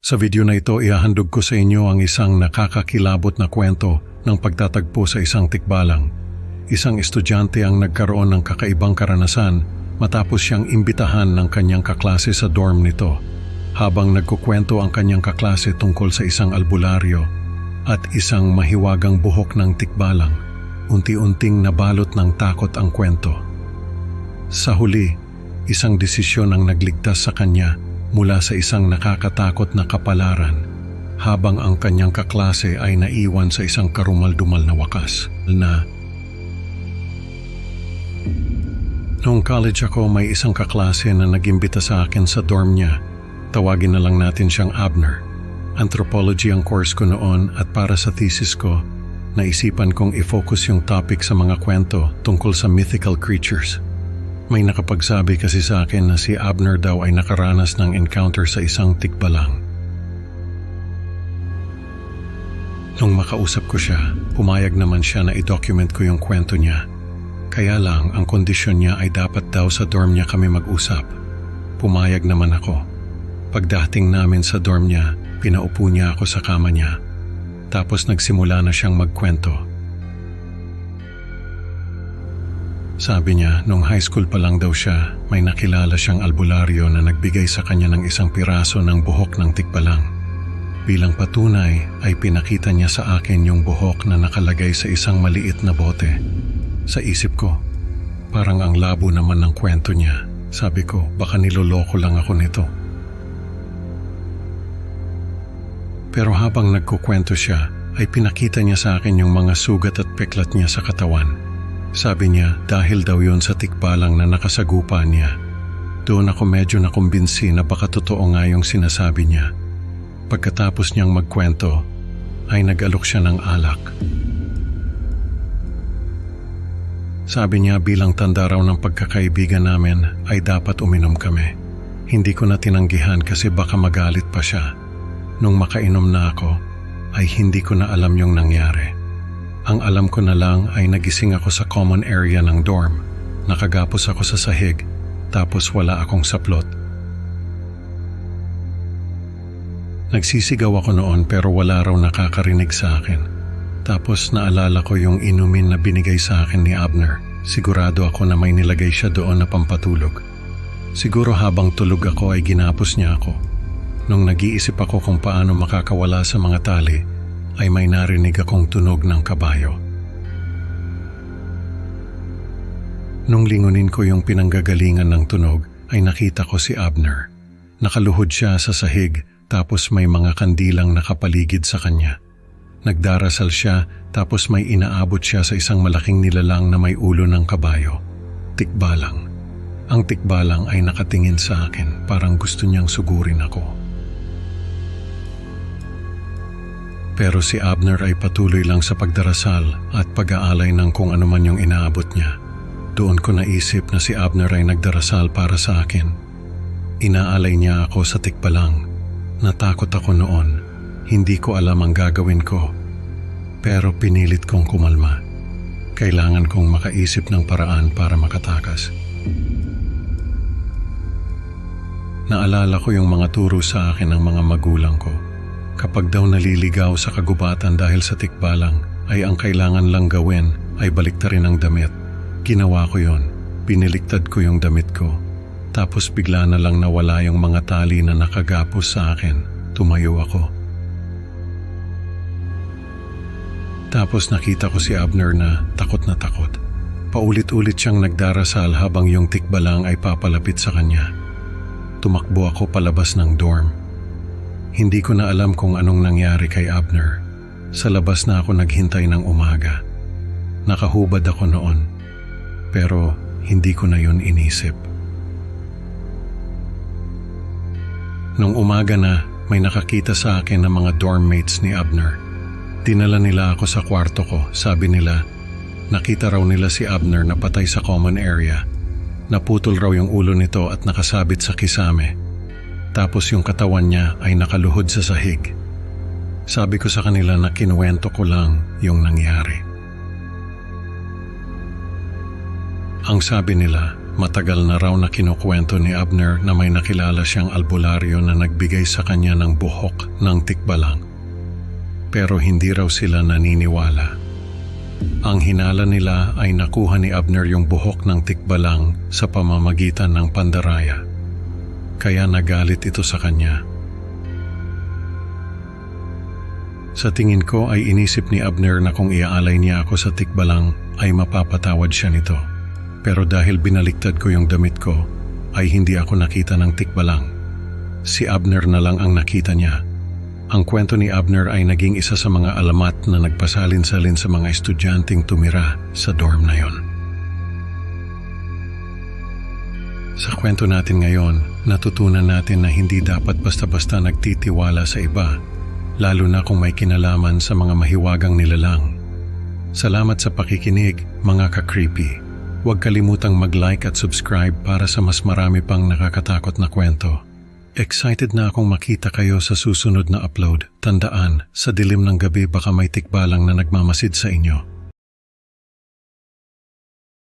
Sa video na ito, ihahandog ko sa inyo ang isang nakakakilabot na kwento ng pagtatagpo sa isang tikbalang. Isang estudyante ang nagkaroon ng kakaibang karanasan matapos siyang imbitahan ng kanyang kaklase sa dorm nito. Habang nagkukwento ang kanyang kaklase tungkol sa isang albularyo at isang mahiwagang buhok ng tikbalang, unti-unting nabalot ng takot ang kwento. Sa huli, isang desisyon ang nagligtas sa kanya mula sa isang nakakatakot na kapalaran habang ang kanyang kaklase ay naiwan sa isang karumal-dumal na wakas na Noong college ako, may isang kaklase na nagimbita sa akin sa dorm niya. Tawagin na lang natin siyang Abner. Anthropology ang course ko noon at para sa thesis ko, naisipan kong i-focus yung topic sa mga kwento tungkol sa mythical creatures. May nakapagsabi kasi sa akin na si Abner daw ay nakaranas ng encounter sa isang tikbalang. Nung makausap ko siya, pumayag naman siya na i-document ko yung kwento niya. Kaya lang, ang kondisyon niya ay dapat daw sa dorm niya kami mag-usap. Pumayag naman ako. Pagdating namin sa dorm niya, pinaupo niya ako sa kama niya. Tapos nagsimula na siyang magkwento. Sabi niya, nung high school pa lang daw siya, may nakilala siyang albularyo na nagbigay sa kanya ng isang piraso ng buhok ng tikbalang. Bilang patunay ay pinakita niya sa akin yung buhok na nakalagay sa isang maliit na bote. Sa isip ko, parang ang labo naman ng kwento niya. Sabi ko, baka niloloko lang ako nito. Pero habang nagkukwento siya, ay pinakita niya sa akin yung mga sugat at peklat niya sa katawan. Sabi niya dahil daw yun sa tikbalang na nakasagupa niya. Doon ako medyo nakumbinsi na baka totoo nga yung sinasabi niya. Pagkatapos niyang magkwento, ay nag-alok siya ng alak. Sabi niya bilang tanda raw ng pagkakaibigan namin ay dapat uminom kami. Hindi ko na tinanggihan kasi baka magalit pa siya. Nung makainom na ako, ay hindi ko na alam yung nangyari. Ang alam ko na lang ay nagising ako sa common area ng dorm. Nakagapos ako sa sahig, tapos wala akong saplot. Nagsisigaw ako noon pero wala raw nakakarinig sa akin. Tapos naalala ko yung inumin na binigay sa akin ni Abner. Sigurado ako na may nilagay siya doon na pampatulog. Siguro habang tulog ako ay ginapos niya ako. Nung nag-iisip ako kung paano makakawala sa mga tali, ay may narinig akong tunog ng kabayo. Nung lingunin ko yung pinanggagalingan ng tunog, ay nakita ko si Abner. Nakaluhod siya sa sahig tapos may mga kandilang nakapaligid sa kanya. Nagdarasal siya tapos may inaabot siya sa isang malaking nilalang na may ulo ng kabayo. Tikbalang. Ang tikbalang ay nakatingin sa akin parang gusto niyang sugurin ako. Pero si Abner ay patuloy lang sa pagdarasal at pag-aalay ng kung ano man yung inaabot niya. Doon ko naisip na si Abner ay nagdarasal para sa akin. Inaalay niya ako sa tikbalang. Natakot ako noon. Hindi ko alam ang gagawin ko. Pero pinilit kong kumalma. Kailangan kong makaisip ng paraan para makatakas. Naalala ko yung mga turo sa akin ng mga magulang ko. Kapag daw naliligaw sa kagubatan dahil sa tikbalang, ay ang kailangan lang gawin ay baliktarin ang damit. Ginawa ko yon. Biniliktad ko yung damit ko. Tapos bigla na lang nawala yung mga tali na nakagapos sa akin. Tumayo ako. Tapos nakita ko si Abner na takot na takot. Paulit-ulit siyang nagdarasal habang yung tikbalang ay papalapit sa kanya. Tumakbo ako palabas ng dorm. Hindi ko na alam kung anong nangyari kay Abner. Sa labas na ako naghintay ng umaga. Nakahubad ako noon. Pero hindi ko na yun inisip. Nung umaga na, may nakakita sa akin ng mga dorm mates ni Abner. Dinala nila ako sa kwarto ko. Sabi nila, nakita raw nila si Abner na patay sa common area. Naputol raw yung ulo nito at nakasabit sa kisame. Tapos yung katawan niya ay nakaluhod sa sahig. Sabi ko sa kanila na kinuwento ko lang yung nangyari. Ang sabi nila Matagal na raw na kinukwento ni Abner na may nakilala siyang albularyo na nagbigay sa kanya ng buhok ng tikbalang. Pero hindi raw sila naniniwala. Ang hinala nila ay nakuha ni Abner yung buhok ng tikbalang sa pamamagitan ng pandaraya. Kaya nagalit ito sa kanya. Sa tingin ko ay inisip ni Abner na kung iaalay niya ako sa tikbalang ay mapapatawad siya nito. Pero dahil binaliktad ko yung damit ko, ay hindi ako nakita ng tikbalang. Si Abner na lang ang nakita niya. Ang kwento ni Abner ay naging isa sa mga alamat na nagpasalin-salin sa mga estudyanteng tumira sa dorm na yon. Sa kwento natin ngayon, natutunan natin na hindi dapat basta-basta nagtitiwala sa iba, lalo na kung may kinalaman sa mga mahiwagang nilalang. Salamat sa pakikinig, mga ka-creepy. Huwag kalimutang mag-like at subscribe para sa mas marami pang nakakatakot na kwento. Excited na akong makita kayo sa susunod na upload. Tandaan, sa dilim ng gabi baka may tikbalang na nagmamasid sa inyo.